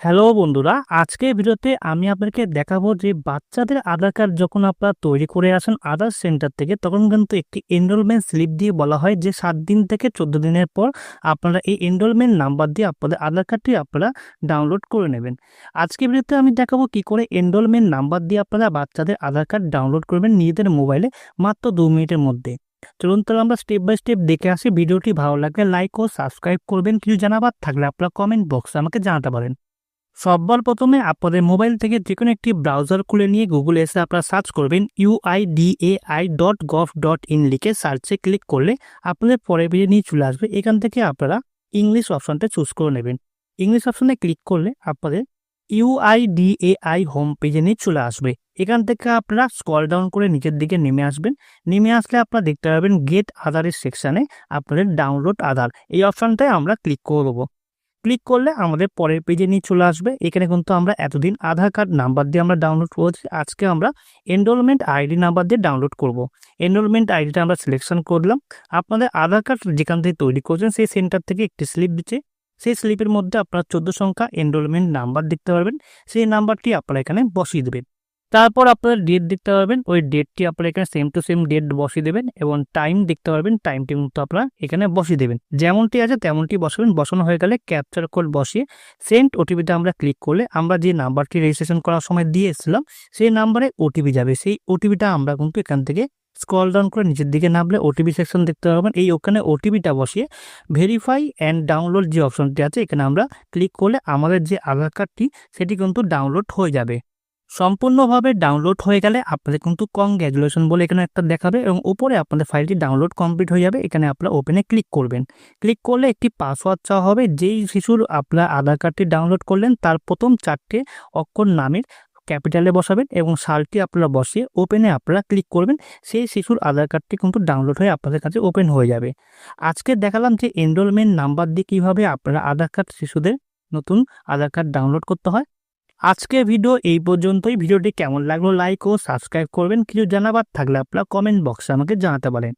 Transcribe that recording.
Hello বন্ধুরা, আজকে ভিডিওতে আমি আপনাকে দেখাবো যে বাচ্চাদের আধার কার্ড যখন আপনারা তৈরি করে আসেন আধার সেন্টার থেকে, তখন কিন্তু একটি এনরোলমেন্ট স্লিপ দিয়ে বলা হয় যে সাত দিন থেকে চোদ্দ দিনের পর আপনারা এই এনরোলমেন্ট নাম্বার দিয়ে আপনাদের আধার কার্ডটি আপনারা ডাউনলোড করে নেবেন। আজকে ভিডিওতে আমি দেখাবো কি করে এনরোলমেন্ট নাম্বার দিয়ে আপনারা বাচ্চাদের আধার কার্ড ডাউনলোড করবেন নিজেদের মোবাইলে মাত্র দু মিনিটের মধ্যে। চলুন তাহলে আমরা স্টেপ বাই স্টেপ দেখে আসি। ভিডিওটি ভালো লাগলে লাইক ও সাবস্ক্রাইব করবেন। কিছু জানাবার থাকলে আপনারা কমেন্ট বক্সে আমাকে জানাতে পারেন। সবার প্রথমে আপনাদের মোবাইল থেকে যে কোনো একটি ব্রাউজার খুলে নিয়ে গুগলে এসে আপনারা সার্চ করবেন UIDAI dot gov dot in লিখে সার্চে ক্লিক করলে আপনাদের পরে পেজে নিয়ে চলে আসবে। এখান থেকে আপনারা ইংলিশ অপশনটা চুজ করে নেবেন। ইংলিশ অপশনে ক্লিক করলে আপনাদের ইউআইডিএআই হোম পেজে নিয়ে চলে আসবে। এখান থেকে আপনারা স্কল ডাউন করে নিচের দিকে নেমে আসবেন। নেমে আসলে আপনারা দেখতে পাবেন গেট আধারের সেকশানে আপনাদের ডাউনলোড আধার এই অপশানটায় আমরা ক্লিক করে দেবো। ক্লিক করলে আমাদের পরের পেজে নিয়ে চলে আসবে। এখানে কিন্তু আমরা এতদিন আধার কার্ড নাম্বার দিয়ে আমরা ডাউনলোড করেছি। আজকে আমরা এনরোলমেন্ট আইডি নাম্বার দিয়ে ডাউনলোড করব। এনরোলমেন্ট আইডিটা আমরা সিলেকশন করলাম। আপনাদের আধার কার্ড যেখান থেকে তৈরি করছেন, সেই সেন্টার থেকে একটি স্লিপ দিচ্ছে। সেই স্লিপের মধ্যে আপনার চোদ্দ সংখ্যা এনরোলমেন্ট নাম্বার দেখতে পারবেন। সেই নাম্বারটি আপনারা এখানে বসিয়ে দেবেন। তারপর আপনারা ডেট দেখতে পারবেন, ওই ডেটটি আপনারা এখানে সেম টু সেম ডেট বসিয়ে দেবেন এবং টাইম দেখতে পারবেন টাইমটি কিন্তু আপনারা এখানে বসিয়ে দেবেন। যেমনটি আছে তেমনটি বসাবেন, বসানো হয়ে গেলে ক্যাপচার কোড বসিয়ে সেন্ট ওটিপিতে আমরা ক্লিক করলে আমরা যে নাম্বারটি রেজিস্ট্রেশন করার সময় দিয়ে এসেছিলাম সেই নাম্বারে ওটিপি যাবে। সেই ওটিপিটা আমরা কিন্তু এখান থেকে স্ক্রল ডাউন করে নিচের দিকে নামলে ওটিপি সেকশন দেখতে পাবেন এই ওখানে ওটিপিটা বসিয়ে ভেরিফাই অ্যান্ড ডাউনলোড যে অপশনটি আছে, এখানে আমরা ক্লিক করলে আমাদের যে আধার কার্ডটি সেটি কিন্তু ডাউনলোড হয়ে যাবে। সম্পূর্ণভাবে ডাউনলোড হয়ে গেলে আপনাদের কিন্তু কংগ্র্যাচুলেশন বলে এখানে একটা দেখাবে এবং উপরে আপনাদের ফাইলটি ডাউনলোড কমপ্লিট হয়ে যাবে। এখানে আপনারা ওপেনে ক্লিক করবেন। ক্লিক করলে একটি পাসওয়ার্ড চাওয়া হবে, যেই শিশুর আপনার আধার কার্ডটি ডাউনলোড করলেন, তার প্রথম চারটে অক্ষর নামের ক্যাপিটালে বসাবেন এবং সালটি আপনারা বসিয়ে ওপেনে আপনারা ক্লিক করবেন, সেই শিশুর আধার কার্ডটি কিন্তু ডাউনলোড হয়ে আপনাদের কাছে ওপেন হয়ে যাবে। আজকে দেখালাম যে এনরোলমেন্ট নাম্বার দিয়ে কীভাবে আপনারা আধার কার্ড শিশুদের নতুন আধার কার্ড ডাউনলোড করতে হয়। আজকের ভিডিও এই পর্যন্তই। ভিডিওটি কেমন লাগল লাইক ও সাবস্ক্রাইব করবেন। কিছু জানাবার থাকলে আপনারা কমেন্ট বক্সে আমাকে জানাতে পারেন।